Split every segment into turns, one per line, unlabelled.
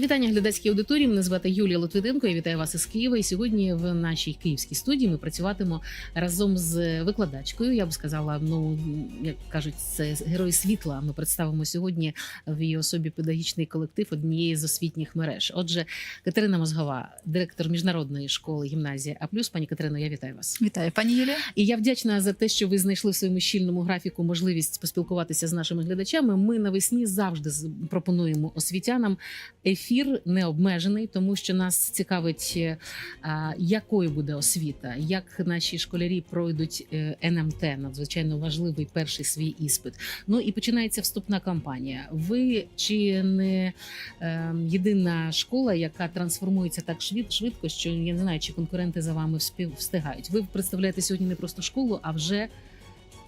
Мої вітання глядацькій аудиторії. Мене звати Юлія Литвиденко. Я вітаю вас із Києва. І сьогодні в нашій київській студії ми працюватимемо разом з викладачкою. Я б сказала, ну як кажуть, це герой світла. Ми представимо сьогодні в її особі педагогічний колектив однієї з освітніх мереж. Отже, Катерина Мозгова, директор міжнародної школи гімназія А пані Катерино, я вітаю вас.
Вітаю, пані Юлія.
І я вдячна за те, що ви знайшли в своєму щільному графіку можливість поспілкуватися з нашими глядачами. Ми навесні завжди пропонуємо освітянам ефір необмежений, тому що нас цікавить, е, якою буде освіта, як наші школярі пройдуть е, НМТ, надзвичайно важливий перший свій іспит. Ну і починається вступна кампанія. Ви чи не е, єдина школа, яка трансформується так швидко, що я не знаю, чи конкуренти за вами встигають. Ви представляєте сьогодні не просто школу, а вже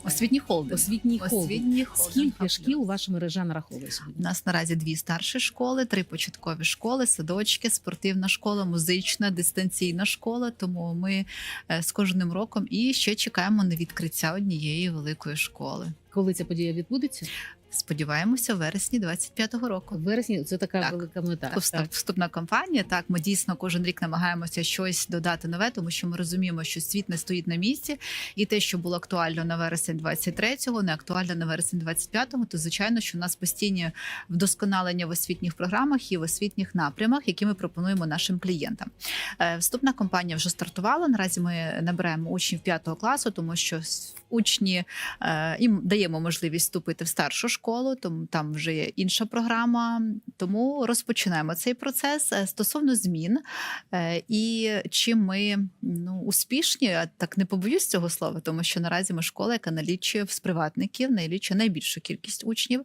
Освітній холдинг.
освітній холдинг.
Освітній холдинг.
Скільки шкіл ваша мережа нараховує
У нас наразі дві старші школи, три початкові школи, садочки, спортивна школа, музична, дистанційна школа. Тому ми е, з кожним роком і ще чекаємо на відкриття однієї великої школи.
Коли ця подія відбудеться?
Сподіваємося, в вересні 25-го року.
В вересні це така
Так.
велика мета.
Вступ-
Так.
Вступна кампанія. Так, ми дійсно кожен рік намагаємося щось додати нове, тому що ми розуміємо, що світ не стоїть на місці, і те, що було актуально на вересень 23-го, не актуально на вересень 25-го, то звичайно, що у нас постійні вдосконалення в освітніх програмах і в освітніх напрямах, які ми пропонуємо нашим клієнтам. Е, Вступна кампанія вже стартувала. Наразі ми набираємо учнів 5 класу, тому що учні е, їм даємо можливість вступити в старшу школу, тому там вже є інша програма. Тому розпочинаємо цей процес Е, стосовно змін. е, І чим ми ну, успішні, а так не побоюсь цього слова, тому що наразі ми школа, яка налічує з приватників, налічує найбільшу кількість учнів.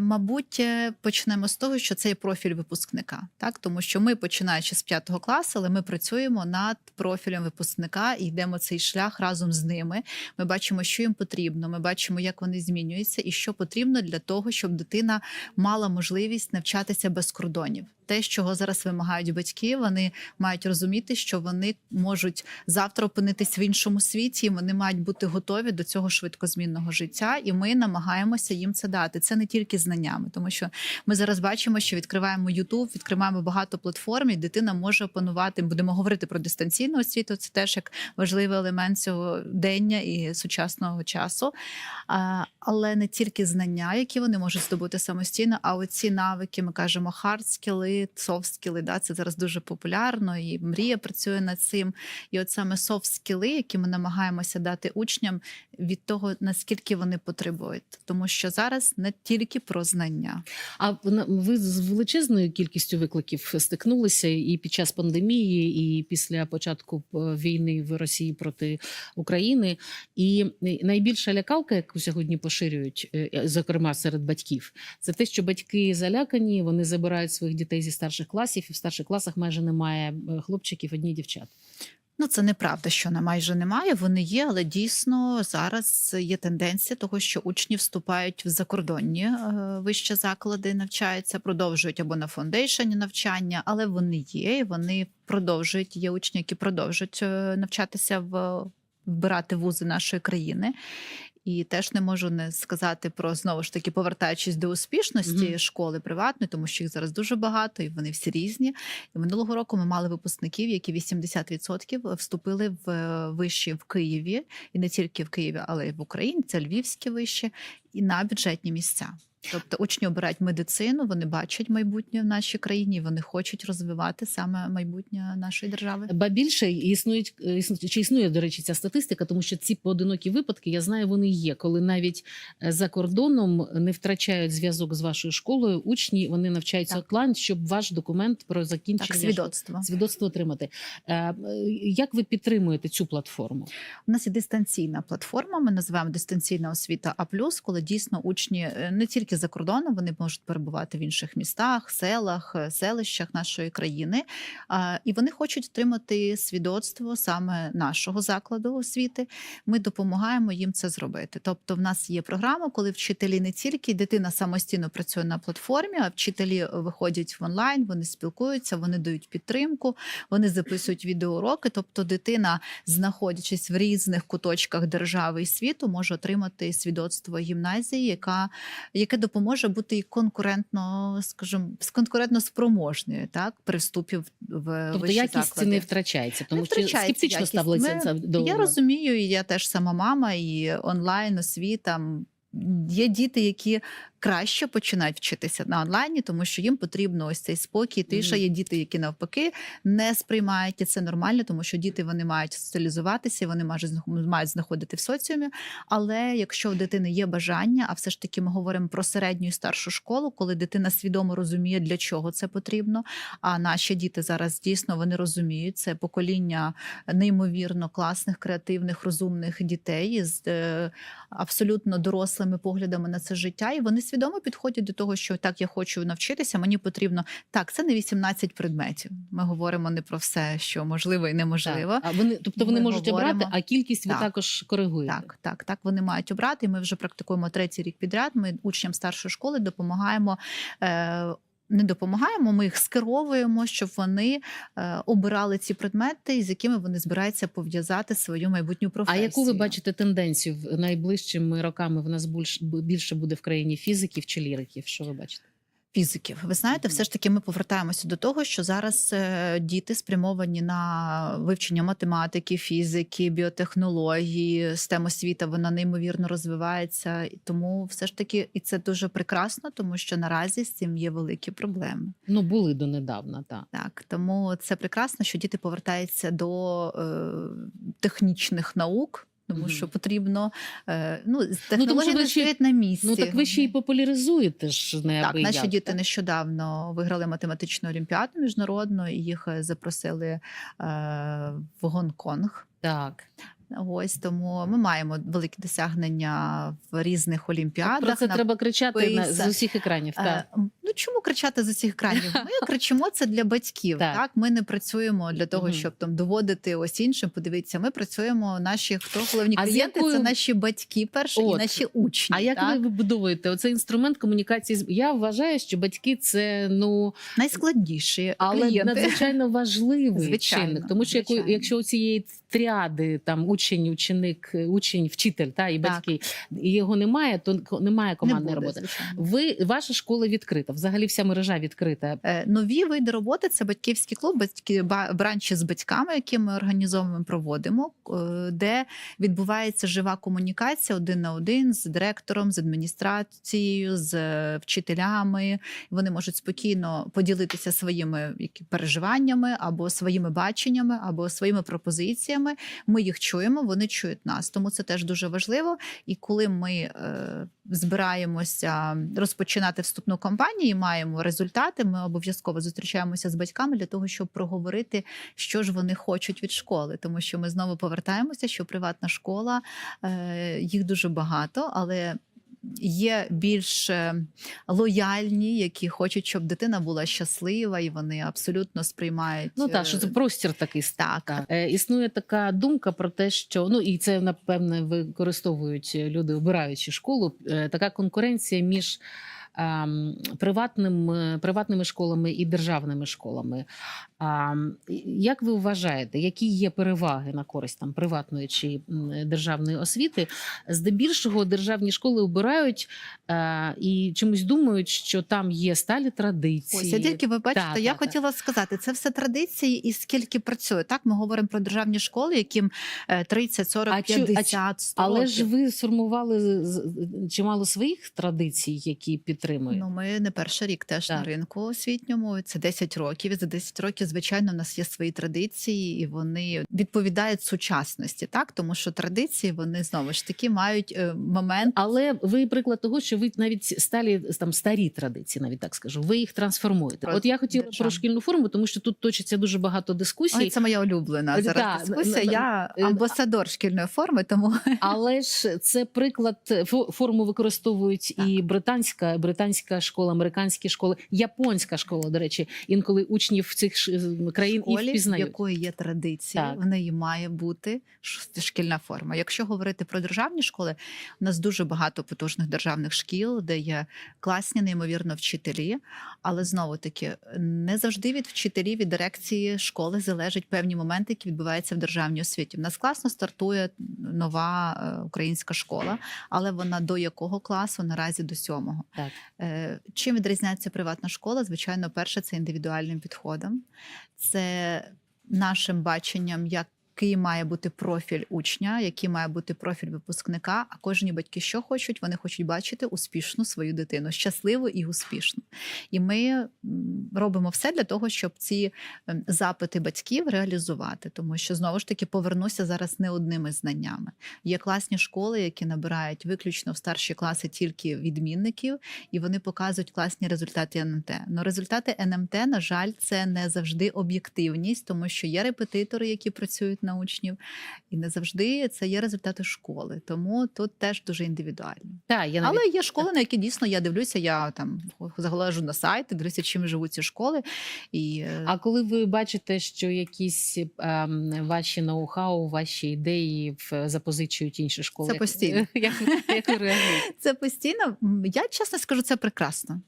Мабуть, почнемо з того, що це є профіль випускника, так тому що ми, починаючи з 5 класу, але ми працюємо над профілем випускника і йдемо цей шлях разом з ними. Ми бачимо, що їм потрібно. Ми бачимо, як вони змінюються, і що потрібно для того, щоб дитина мала можливість навчатися без кордонів. Те, чого зараз вимагають батьки, вони мають розуміти, що вони можуть завтра опинитись в іншому світі. і Вони мають бути готові до цього швидкозмінного життя, і ми намагаємося їм це дати. Це не тільки знаннями, тому що ми зараз бачимо, що відкриваємо YouTube, відкриваємо багато платформ, і дитина може опанувати. Будемо говорити про дистанційну освіту. Це теж як важливий елемент цього дення і сучасного часу. Але не тільки знання, які вони можуть здобути самостійно, а оці навики, ми кажемо, hard скіли, soft скіли. Да, це зараз дуже популярно, і мрія працює над цим. І от саме soft скіли, які ми намагаємося дати учням від того, наскільки вони потребують, тому що зараз не тільки про знання.
А ви з величезною кількістю викликів стикнулися і під час пандемії, і після початку е, війни в Росії проти України. І найбільша лякалка, яку сьогодні поширюють, е, зокрема серед батьків, це те, що батьки залякані, вони забирають своїх дітей зі старших класів, і в старших класах майже немає е, хлопчиків, одні дівчат.
Ну, це неправда, що на майже немає. Вони є, але дійсно зараз є тенденція того, що учні вступають в закордонні е, вищі заклади, навчаються, продовжують або на фондейшені навчання, але вони є, і вони продовжують. Є учні, які продовжують е, навчатися в вбирати вузи нашої країни. І теж не можу не сказати про знову ж таки, повертаючись до успішності
Мгм.
школи приватної, тому що їх зараз дуже багато, і вони всі різні. І минулого року ми мали випускників, які 80% вступили в е, виші в Києві, і не тільки в Києві, але й в Україні. Це львівські виші, і на бюджетні місця. Тобто учні обирають медицину, вони бачать майбутнє в нашій країні, вони хочуть розвивати саме майбутнє нашої держави.
Ба більше існують е, існу- чи існує, до речі, ця статистика, тому що ці поодинокі випадки, я знаю, вони є, коли навіть е, за кордоном не втрачають зв'язок з вашою школою. Учні вони навчаються онлайн, щоб ваш документ про закінчення
Так, свідоцтво.
свідоцтво отримати. Е, Як ви підтримуєте цю платформу?
У нас є дистанційна платформа. Ми називаємо дистанційна освіта А коли дійсно учні не тільки за кордоном, вони можуть перебувати в інших містах, селах, е, селищах нашої країни, і вони хочуть отримати свідоцтво саме нашого закладу освіти. Ми допомагаємо їм це зробити. Тобто, в нас є програма, коли вчителі не тільки дитина самостійно працює на платформі, а вчителі виходять в онлайн, вони спілкуються, вони дають підтримку, вони записують відеоуроки. Тобто, дитина, знаходячись в різних куточках держави і світу, може отримати свідоцтво гімназії, яка яке допоможе бути і конкурентно, скажімо, конкурентно спроможною, так при вступі в,
Тобто
вищі
якість
заклади.
не втрачається, тому
Не
що скептично
якість.
ставиться
Ми-
це до
Я розумію, і я теж сама мама, і онлайн освіта. Є діти, які краще починають вчитися на онлайні, тому що їм потрібно ось цей спокій, тиша. Є діти, які навпаки не сприймають і це нормально, тому що діти вони мають соціалізуватися, вони мають знах- мають знаходити в соціумі. Але якщо у дитини є бажання, а все ж таки ми говоримо про середню і старшу школу, коли дитина свідомо розуміє, для чого це потрібно. А наші діти зараз дійсно вони розуміють це покоління неймовірно класних, креативних, розумних дітей з е, абсолютно дорослими поглядами на це життя, і вони свідомо підходять до того, що так я хочу навчитися. Мені потрібно так. Це не 18 предметів. Ми говоримо не про все, що можливо і неможливо.
Так. А вони, тобто вони
Ми
можуть
говоримо-
обрати, а кількість ви
Так.
також коригуєте.
Так, так, так. Вони мають обрати. І ми вже практикуємо третій рік підряд. Ми учням старшої школи допомагаємо. Е- не допомагаємо, ми їх скеровуємо, щоб вони е, обирали ці предмети, з якими вони збираються пов'язати свою майбутню професію.
А яку ви бачите тенденцію в найближчими роками? В нас більш, більше буде в країні фізиків чи ліриків? Що ви бачите?
Фізиків. Ви знаєте, все ж таки ми повертаємося до того, що зараз е, діти спрямовані на вивчення математики, фізики, біотехнології, STEM освіта вона неймовірно розвивається. І Тому все ж таки, і це дуже прекрасно, тому що наразі з цим є великі проблеми.
Ну були донедавна, так.
Так, тому це прекрасно, що діти повертаються до е, технічних наук. Тому
угу.
що потрібно е, ну технології
ну,
не
ще-
стоять на місці.
Ну так ви ще й популяризуєте ж не
Так,
аби
наші
як,
діти
так?
нещодавно виграли математичну олімпіаду міжнародну, і їх е, запросили е, в Гонконг.
Так.
Ось тому ми маємо великі досягнення в різних олімпіадах.
Про це
на
треба кричати на, з усіх екранів.
Е,
Так.
Ну чому кричати з усіх екранів? Ми кричимо це для батьків.
Так.
Так. ми не працюємо для того, щоб там доводити ось іншим. Подивіться, ми працюємо. Наші хто головні
А
клієнти
якою-
це наші батьки перші
От.
і наші учні.
А як
так?
ви вибудовуєте оцей інструмент комунікації? Я вважаю, що батьки це ну
найскладніші
але
клієнти.
надзвичайно важливий
Звичайно,
чинник, тому що
звичайно.
якщо у цієї тріади там учень, ученик, учень, вчитель та і
Так.
батьки і його немає, то немає командної
Не буде,
роботи.
звичайно.
Ви ваша школа відкрита. Взагалі вся мережа відкрита.
Е, Нові види роботи це батьківський клуб, батьки ба- бранчі з батьками, які ми організовуємо, проводимо, е, де відбувається жива комунікація один на один з директором, з адміністрацією, з е, вчителями. Вони можуть спокійно поділитися своїми переживаннями або своїми баченнями, або своїми пропозиціями. Ми їх чуємо, вони чують нас. Тому це теж дуже важливо. І коли ми е, збираємося розпочинати вступну кампанію, і маємо результати, ми обов'язково зустрічаємося з батьками для того, щоб проговорити, що ж вони хочуть від школи. Тому що ми знову повертаємося, що приватна школа е, їх дуже багато, але. Є більш е, лояльні, які хочуть, щоб дитина була щаслива, і вони абсолютно сприймають.
Ну так, що це
е,
простір такий
так.
Так. Е, Існує така думка про те, що ну і це напевне використовують люди, обираючи школу. е, Така конкуренція між приватним, е, приватними школами і державними школами. Як ви вважаєте, які є переваги на користь там приватної чи державної освіти? Здебільшого державні школи обирають е, і чомусь думають, що там є сталі традиції.
Ось, я тільки ви бачите,
Та,
я
та, та.
хотіла сказати, це все традиції і скільки працює. Так, ми говоримо про державні школи, яким е, 30, 40,
А чу- а чу-
50, 100
Але
років.
ж ви сформували чимало своїх традицій, які підтримують.
Ну, ми не перший рік теж
Так.
на ринку освітньому. Це 10 років. І за 10 років, звичайно, в нас є свої традиції, і вони відповідають сучасності, так тому що традиції вони знову ж таки мають е, момент.
Але ви приклад того, що ви навіть сталі там старі традиції, навіть так скажу, ви їх трансформуєте.
Про
От я хотіла
державу.
про шкільну форму, тому що тут точиться дуже багато дискусій.
Ой, це моя улюблена
Е,
зараз
та,
дискусія. Я
е,
амбасадор шкільної форми, тому
Але ж це приклад форму використовують
Так.
і британська, британська школа, американські школи, японська школа. До речі, інколи учнів цих ш- країн і
школі, в
впізнають.
якої є традиції,
Так.
в неї має бути шкільна форма. Якщо говорити про державні школи, у нас дуже багато потужних державних шкіл, де є класні, неймовірно, вчителі. Але знову таки не завжди від вчителів і дирекції школи залежать певні моменти, які відбуваються в державній освіті. В нас класно стартує нова е, українська школа, але вона до якого класу наразі до сьомого.
Так.
Е, Чим відрізняється приватна школа? Звичайно, перше це індивідуальним підходом, це нашим баченням, який має бути профіль учня, який має бути профіль випускника. А кожні батьки що хочуть? Вони хочуть бачити успішну свою дитину, щасливу і успішну. І ми робимо все для того, щоб ці ем, запити батьків реалізувати, тому що знову ж таки повернуся зараз не одними знаннями. Є класні школи, які набирають виключно в старші класи тільки відмінників, і вони показують класні результати НМТ. Но результати НМТ, на жаль, це не завжди об'єктивність, тому що є репетитори, які працюють на учнів, і не завжди це є результати школи. Тому тут теж дуже індивідуально.
Так, я навіть
Але є школи, на які дійсно я дивлюся. Я там заглажу на сайт, дивлюся, чим живуть ці школи. І е,
А коли ви бачите, що якісь ем, ваші ноу-хау, ваші ідеї запозичують інші школи,
Це постійно.
Як, як реагуєте?
Це постійно. Я чесно скажу, це прекрасно.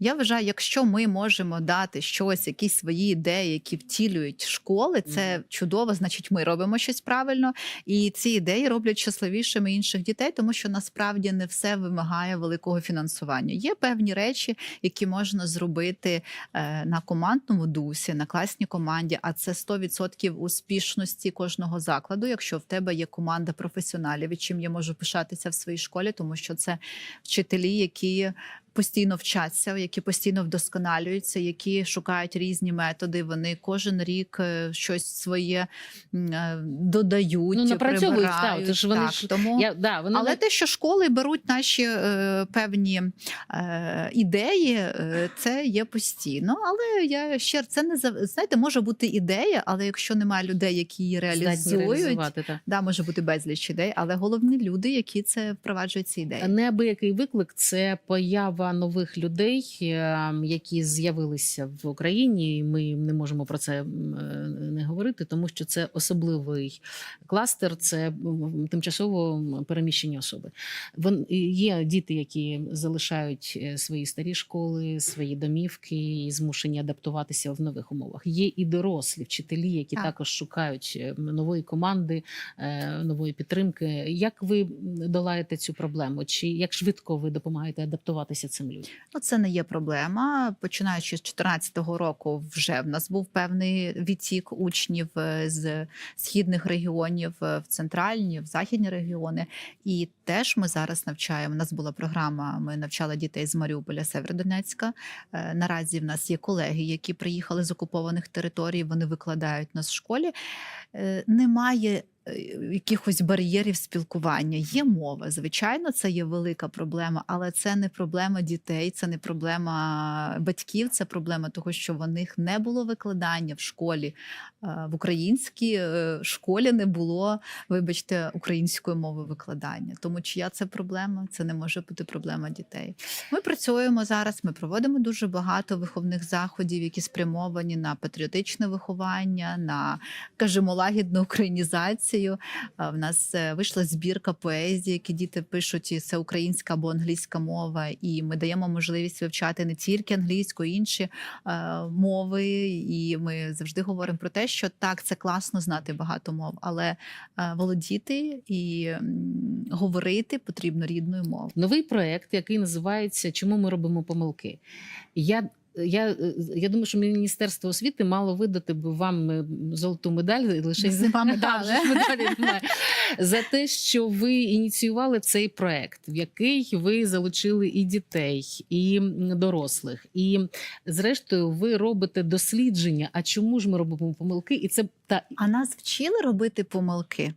Я вважаю, якщо ми можемо дати щось, якісь свої ідеї, які втілюють школи, це чудово. Значить, ми робимо щось правильно, і ці ідеї роблять щасливішими інших дітей, тому що насправді не все вимагає великого фінансування. Є певні речі, які можна зробити е, на командному дусі, на класній команді. А це 100% успішності кожного закладу, якщо в тебе є команда професіоналів, і чим я можу пишатися в своїй школі, тому що це вчителі, які постійно вчаться, які постійно вдосконалюються, які шукають різні методи. Вони кожен рік е, щось своє е, додають,
Ну, напрацьовують, так,
прибирають.
ж вони
так,
ж-
тому
Я, да, вони
але те, що школи беруть наші е, певні е, ідеї, е, це є постійно. Але я ще це не знаєте, може бути ідея, але якщо немає людей, які її реалізують.
Так.
да, може бути безліч ідей, але головні люди, які це впроваджують ці ідеї.
Неабиякий виклик це поява нових людей, е, які з'явилися в Україні. і Ми не можемо про це е, не говорити, тому що це особливий кластер, це тимчасово переміщені особи. Є діти, які залишають е, свої старі школи, свої домівки і змушені адаптуватися в нових умовах. Є і дорослі вчителі, які
Так.
також шукають е, нової команди, нової підтримки. Як ви долаєте цю проблему? Чи як швидко ви допомагаєте адаптуватися цим людям?
Ну, це не є проблема. Починаючи з 2014 року, вже в нас був певний відтік учнів е, з східних регіонів е, в центральні, в західні регіони. І теж ми зараз навчаємо. У нас була програма. Ми навчали дітей з Маріуполя, Северодонецька. Е, Наразі в нас є колеги, які приїхали з окупованих територій. Вони викладають нас в школі. Немає якихось бар'єрів спілкування. Є мова, звичайно, це є велика проблема, але це не проблема дітей, це не проблема батьків, це проблема того, що в них не було викладання в школі. Е, В українській е, школі не було, вибачте, української мови викладання. Тому чия це проблема? Це не може бути проблема дітей. Ми працюємо зараз. Ми проводимо дуже багато виховних заходів, які спрямовані на патріотичне виховання, на кажемо лагідну українізацію. А В нас е, вийшла збірка поезії, які діти пишуть, і це українська або англійська мова, і ми даємо можливість вивчати не тільки англійську, інші е, мови. І ми завжди говоримо про те, що так, це класно знати багато мов, але е, володіти і говорити потрібно рідною мовою.
Новий проект, який називається Чому ми робимо помилки? Я я, е, я думаю, що Міністерство освіти мало видати би вам е, золоту медаль лише
Нема медалі.
Да, вже медалі немає. за те, що ви ініціювали цей проект, в який ви залучили і дітей, і дорослих, і зрештою ви робите дослідження. А чому ж ми робимо помилки? І це та
А нас вчили робити помилки.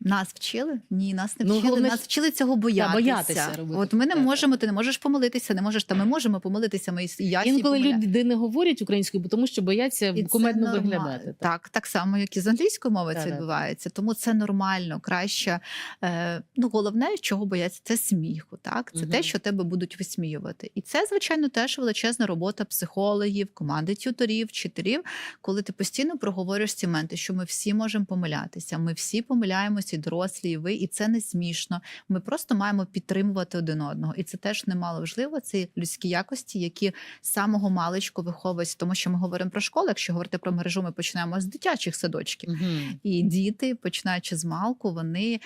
Нас вчили? Ні, нас не
Ну,
вчили.
головне,
нас вчили цього боятися.
боятися робити.
От ми не
Так.
можемо, ти не можеш помилитися, не можеш, та ми можемо помилитися. Ми і я
інколи люди не говорять українською, бо тому що бояться
І
кумедно виглядати.
Так, так само, як і з англійської мови це відбувається. Тому це нормально, краще. Е, ну, головне, чого бояться, це сміху. Так, це
Мгм.
те, що тебе будуть висміювати. І це, звичайно, теж величезна робота психологів, команди тюторів, вчителів, коли ти постійно проговорюєш ці моменти, що ми всі можемо помилятися. Ми всі помиляємось і дорослі, і ви, і це не смішно. Ми просто маємо підтримувати один одного, і це теж немало важливо. Це людські якості, які з самого маличку виховуються, тому що ми говоримо про школу. Якщо говорити про мережу, ми починаємо з дитячих садочків.
Мгм.
І діти, починаючи з малку, вони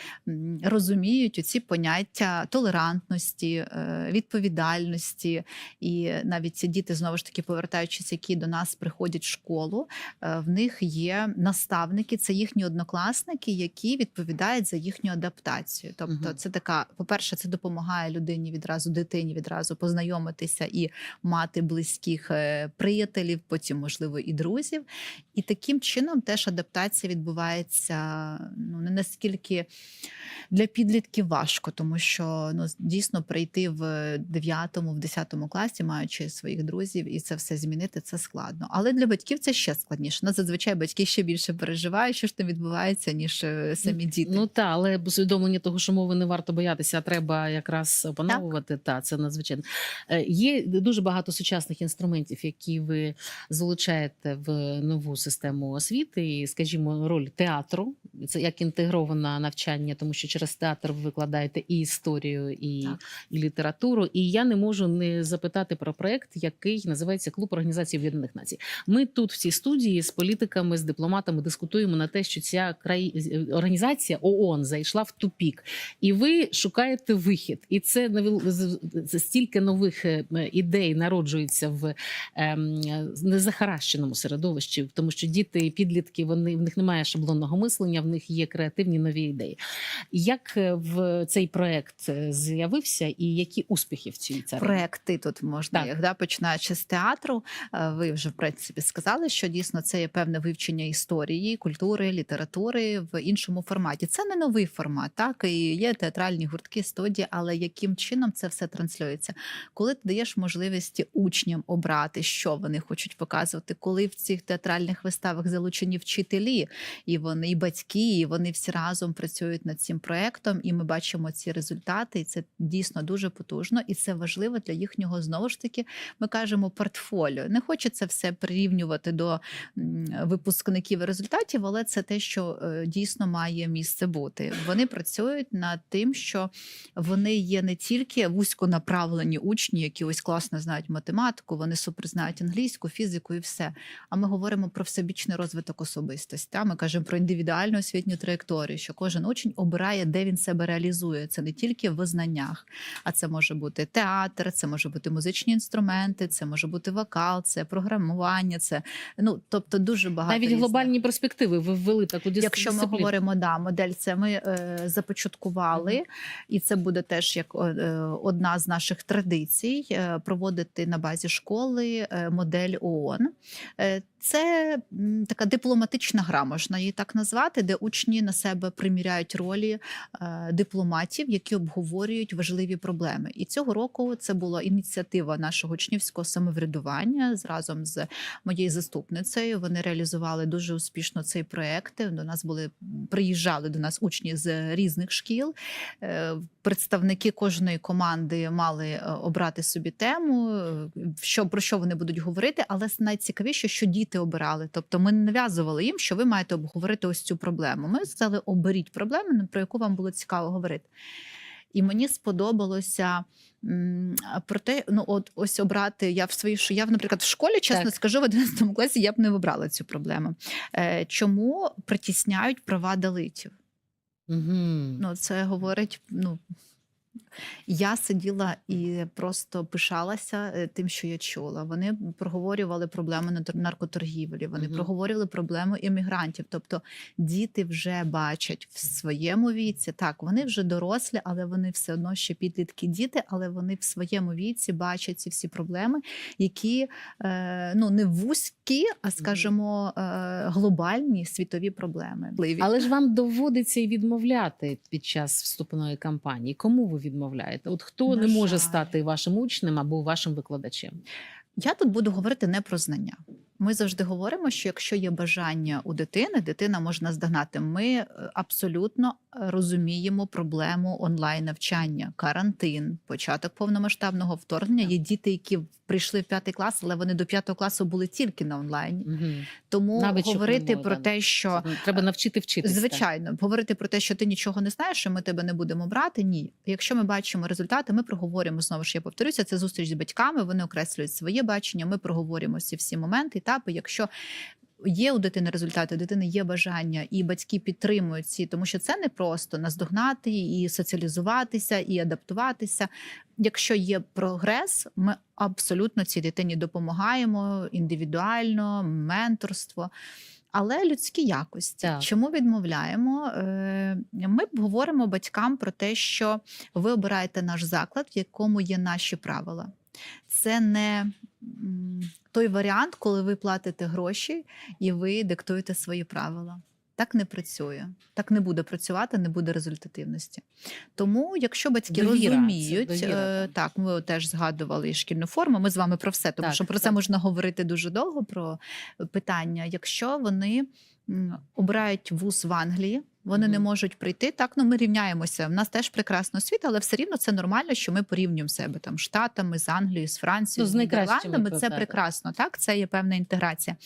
розуміють оці поняття толерантності, е, відповідальності. І навіть ці діти, знову ж таки, повертаючись, які до нас приходять в школу, е, в них є наставники, це їхні однокласники, які відповідають за їхню адаптацію. Тобто,
угу.
це така, по-перше, це допомагає людині відразу, дитині відразу познайомитися і мати близьких е, приятелів, потім, можливо, і друзів. І таким чином теж адаптація відбувається ну не наскільки для підлітків важко, тому що ну дійсно прийти в 9 в 10 класі, маючи своїх друзів, і це все змінити, це складно. Але для батьків це ще складніше. Ну, зазвичай батьки ще більше переживають, що ж там відбувається, ніж е, самі діти.
Ну та але усвідомлення того, що мови не варто боятися, а треба якраз опановувати. Та це надзвичайно Е, є дуже багато сучасних інструментів, які ви залучаєте в нову систему освіти. І, скажімо, роль театру це як інтегроване навчання, тому що через театр ви викладаєте і історію, і, і літературу. І я не можу не запитати про проект, який називається Клуб Організації Об'єднаних Націй. Ми тут в цій студії з політиками, з дипломатами дискутуємо на те, що ця краї... організація ООН зайшла в тупік, і ви шукаєте вихід. І це з- стільки нових е, ідей народжується в ем, незахаращеному середовищі, тому що діти і підлітки вони в них немає шаблонного мислення, в них є креативні нові ідеї. Як е, в цей проект е, з'явився, і які успіхи в цій царині?
проекти тут можна
Так.
їх, да, починаючи з театру. е, Ви вже в принципі сказали, що дійсно це є певне вивчення історії, культури, літератури в іншому форматі. Це не новий формат, так і є театральні гуртки, студії, але яким чином це все транслюється? Коли ти даєш можливість учням обрати, що вони хочуть показувати, коли в цих театральних виставах залучені вчителі, і вони, і батьки, і вони всі разом працюють над цим проектом, і ми бачимо ці результати. І це дійсно дуже потужно, і це важливо для їхнього знову ж таки. Ми кажемо портфоліо. Не хочеться все прирівнювати до випускників результатів, але це те, що е, дійсно має місце бути. Вони працюють над тим, що вони є не тільки вузьконаправлені учні, які ось класно знають математику, вони супер знають англійську, фізику і все. А ми говоримо про всебічний розвиток особистості. Ми кажемо про індивідуальну освітню траєкторію, що кожен учень обирає, де він себе реалізує. Це не тільки в знаннях, а це може бути театр, це може бути музичні інструменти, це може бути вокал, це програмування. Це ну тобто дуже багато
Навіть
різних.
глобальні перспективи ви ввели таку дис-
Якщо ми говоримо, да, модель це ми е, започаткували, і це буде теж як е, одна з наших традицій е, проводити на базі школи е, модель ООН. Е, Це така дипломатична гра, можна її так назвати, де учні на себе приміряють ролі е, дипломатів, які обговорюють важливі проблеми. І цього року це була ініціатива нашого учнівського самоврядування разом з моєю заступницею. Вони реалізували дуже успішно цей проект. До нас були приїжджали до нас учні з різних шкіл. Е, Представники кожної команди мали е, обрати собі тему, що про що вони будуть говорити. Але найцікавіше, що діти обирали. Тобто, ми не нав'язували їм, що ви маєте обговорити ось цю проблему. Ми сказали, оберіть проблему, про яку вам було цікаво говорити. І мені сподобалося про те, ну от ось обрати я в своїй я, наприклад, в школі, чесно
Так.
скажу, в 11 класі я б не вибрала цю проблему. Е, чому притісняють права далитів?
Мгм.
Ну, це говорить. Ну я сиділа і просто пишалася е, тим, що я чула. Вони проговорювали проблему нар- наркоторгівлі, вони
Мгм.
проговорювали проблему іммігрантів. Тобто діти вже бачать в своєму віці. Так, вони вже дорослі, але вони все одно ще підлітки діти, але вони в своєму віці бачать ці всі проблеми, які е, ну не вузькі, а скажімо, е, глобальні світові проблеми.
Але ж вам доводиться і відмовляти під час вступної кампанії. Кому ви відмовляєте? От хто
На
не може стати вашим учнем або вашим викладачем?
Я тут буду говорити не про знання. Ми завжди говоримо, що якщо є бажання у дитини, дитина може наздогнати. Ми е, абсолютно розуміємо проблему онлайн навчання, карантин, початок повномасштабного вторгнення. Є діти, які прийшли в п'ятий клас, але вони до п'ятого класу були тільки на онлайні.
Мгм.
Тому
Навичок
говорити про те, що
Треба навчити вчитися.
Звичайно, говорити про те, що ти нічого не знаєш, що ми тебе не будемо брати. Ні, якщо ми бачимо результати, ми проговоримо знову ж. Я повторюся, це зустріч з батьками. Вони окреслюють своє бачення. Ми проговоримо ці всі моменти, етапи. Якщо є у дитини результати, у дитини є бажання, і батьки підтримують ці, тому що це не просто наздогнати і соціалізуватися, і адаптуватися. Якщо є прогрес, ми абсолютно цій дитині допомагаємо індивідуально, менторство. Але людські якості,
Так.
чому відмовляємо? Е, Ми говоримо батькам про те, що ви обираєте наш заклад, в якому є наші правила. Це не той варіант, коли ви платите гроші і ви диктуєте свої правила. Так не працює, так не буде працювати, не буде результативності. Тому, якщо батьки
Довіра, це
розуміють,
довіра,
е, так ми теж згадували і шкільну форму. Ми з вами про все, тому
Так,
що про це можна говорити дуже довго. Про питання. Якщо вони обирають вуз в Англії, вони не можуть прийти. Так, ну ми рівняємося. В нас теж прекрасно світ, але все рівно це нормально, що ми порівнюємо себе там Штатами, з Англією, з Францією,
Ну, з
Нідерландами. Це прекрасно. Так, це є певна інтеграція.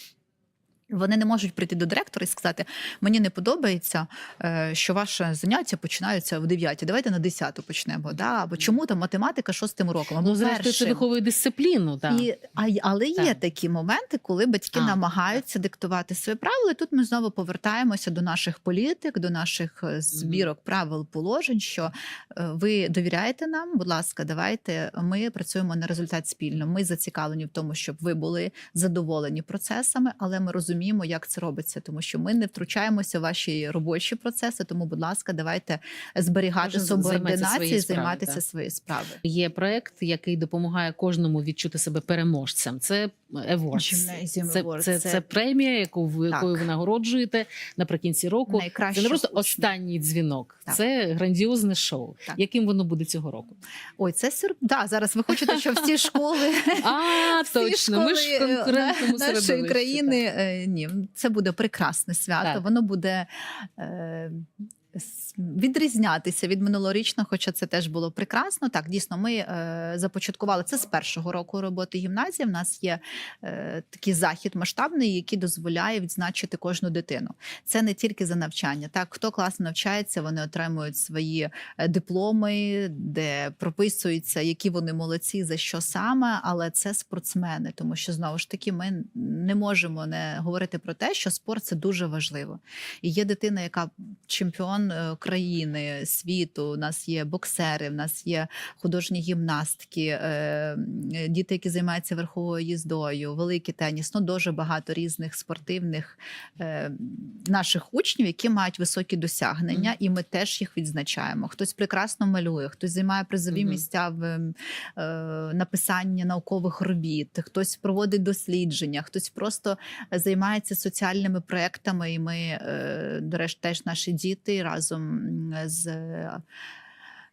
Вони не можуть прийти до директора і сказати: мені не подобається, е, що ваше заняття починаються в 9, Давайте на 10 почнемо. Да? Або чому там математика шостим роком? Або
Ну, зрештою, це виховує дисципліну. Так.
І, а, але є
Так.
такі моменти, коли батьки
А,
намагаються диктувати свої правила. І тут ми знову повертаємося до наших політик, до наших е, збірок правил положень. Що е, ви довіряєте нам? Будь ласка, давайте ми працюємо на результат спільно. Ми зацікавлені в тому, щоб ви були задоволені процесами, але ми розуміємо, як це робиться, тому що ми не втручаємося в ваші робочі процеси. Тому, будь ласка, давайте зберігати субординацію, і займатися
так.
своєю справою.
Є проект, який допомагає кожному відчути себе переможцем. Це Awards. Це, це,
Це-
премія, яку ви якою ви нагороджуєте наприкінці року.
Найкраще
Це не просто останній дзвінок,
Так.
це грандіозне шоу.
Так.
Яким воно буде цього року?
Ой, це сюр... да, зараз ви хочете, щоб всі школи
А,
всі
точно. Ми ж
школи, е,
конкурентному
нашої країни. Ні, це буде прекрасне свято.
Так.
Воно буде. Е... Відрізнятися від минулорічного, хоча це теж було прекрасно. Так, дійсно, ми е, започаткували це з першого року роботи гімназії. В нас є е, такий захід масштабний, який дозволяє відзначити кожну дитину. Це не тільки за навчання. Так, хто класно навчається, вони отримують свої е, дипломи, де прописується, які вони молодці, за що саме, але це спортсмени, тому що знову ж таки ми не можемо не говорити про те, що спорт це дуже важливо. І є дитина, яка чемпіон е, країни, світу. У нас є боксери, в нас є художні гімнастки, е, е, діти, які займаються верховою їздою, великий теніс. Ну дуже багато різних спортивних е, наших учнів, які мають високі досягнення, і ми теж їх відзначаємо. Хтось прекрасно малює, хтось займає призові місця в е, написанні наукових робіт, хтось проводить дослідження, хтось просто займається соціальними проектами. І ми, е, до речі, теж наші діти разом м, з.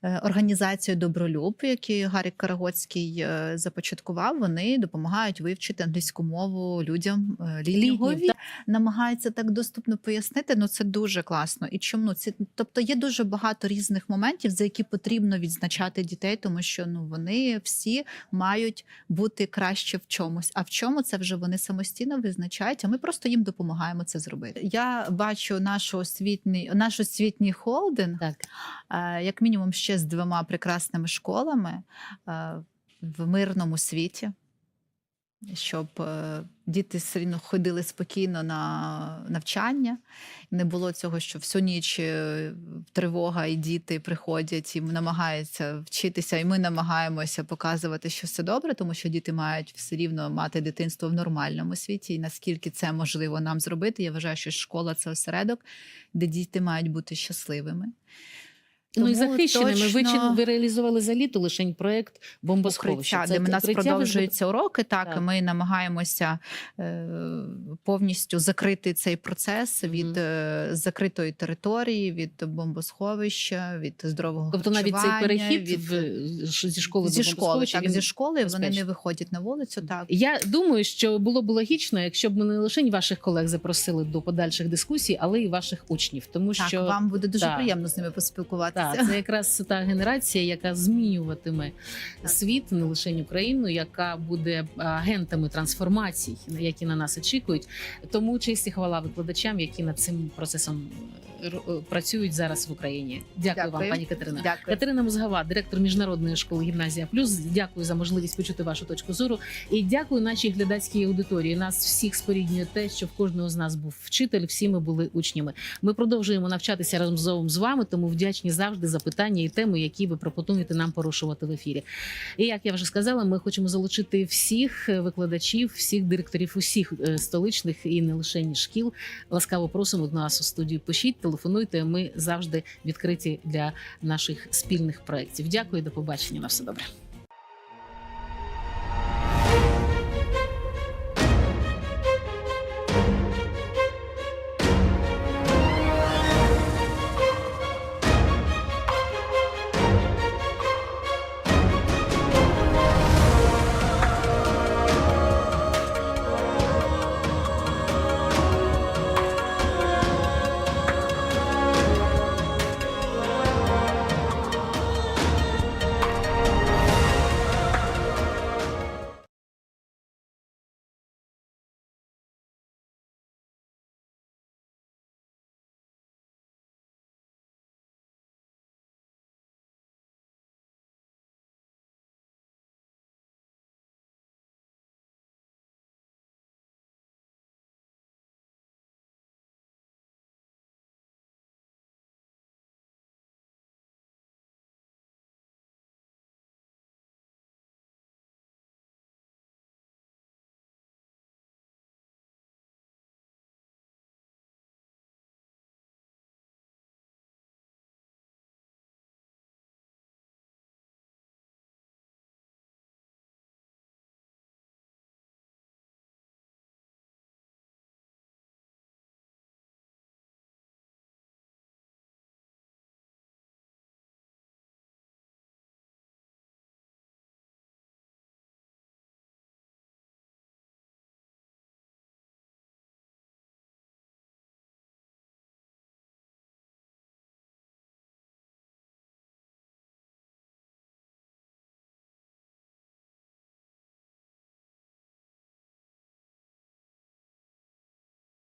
Е, Організацією Добролюб, які Гарік Карагоцький е, започаткував, вони допомагають вивчити англійську мову людям е, літнього віку. Намагаються так доступно пояснити. Ну це дуже класно. І чому Ну, це тобто є дуже багато різних моментів, за які потрібно відзначати дітей, тому що ну вони всі мають бути краще в чомусь. А в чому це вже вони самостійно визначають? А ми просто їм допомагаємо це зробити. Я бачу наш освітній наш освітній холдинг,
Так.
як мінімум, ще з двома прекрасними школами е, в мирному світі. Щоб е, діти все ходили спокійно на навчання, не було цього, що всю ніч е, тривога, і діти приходять і намагаються вчитися, і ми намагаємося показувати, що все добре, тому що діти мають все рівно мати дитинство в нормальному світі. І наскільки це можливо нам зробити, я вважаю, що школа це осередок, де діти мають бути щасливими.
Ну і
Тому
захищеними. Ви,
точно-
чи- ви реалізували за літо лише проект бомбосховища.
укриття, де в нас
ви
продовжуються уроки. Так,
Так.
і ми намагаємося е, повністю закрити цей процес від е, закритої території, від бомбосховища, від здорового
Тобто навіть цей перехід
від,
в, зі школи
зі
до
школи, так,
він
зі школи вони не виходять на вулицю. Так
Я думаю, що було б логічно, якщо б ми не лише ваших колег запросили до подальших дискусій, але й ваших учнів, тому
так
що
вам буде дуже
так.
приємно з ними поспілкуватися.
Так, це якраз та генерація, яка змінюватиме світ, не лише Україну, яка буде агентами трансформацій, які на нас очікують. Тому честь і хвала викладачам, які над цим процесом е, е, працюють зараз в Україні. Дякую, вам, пані Катерина.
Дякую.
Катерина Мозгава, директор міжнародної школи гімназія Плюс. Дякую за можливість почути вашу точку зору. І дякую нашій глядацькій аудиторії. Нас всіх споріднює те, що в кожного з нас був вчитель. Всі ми були учнями. Ми продовжуємо навчатися разом з вами, тому вдячні завжди за питання і теми, які ви пропонуєте нам порушувати в ефірі. І як я вже сказала, ми хочемо залучити всіх викладачів, всіх директорів усіх е, столичних і не лише шкіл. Ласкаво просимо до нас у студію. Пишіть, телефонуйте. Ми завжди відкриті для наших спільних проєктів. Дякую, до побачення. На все добре.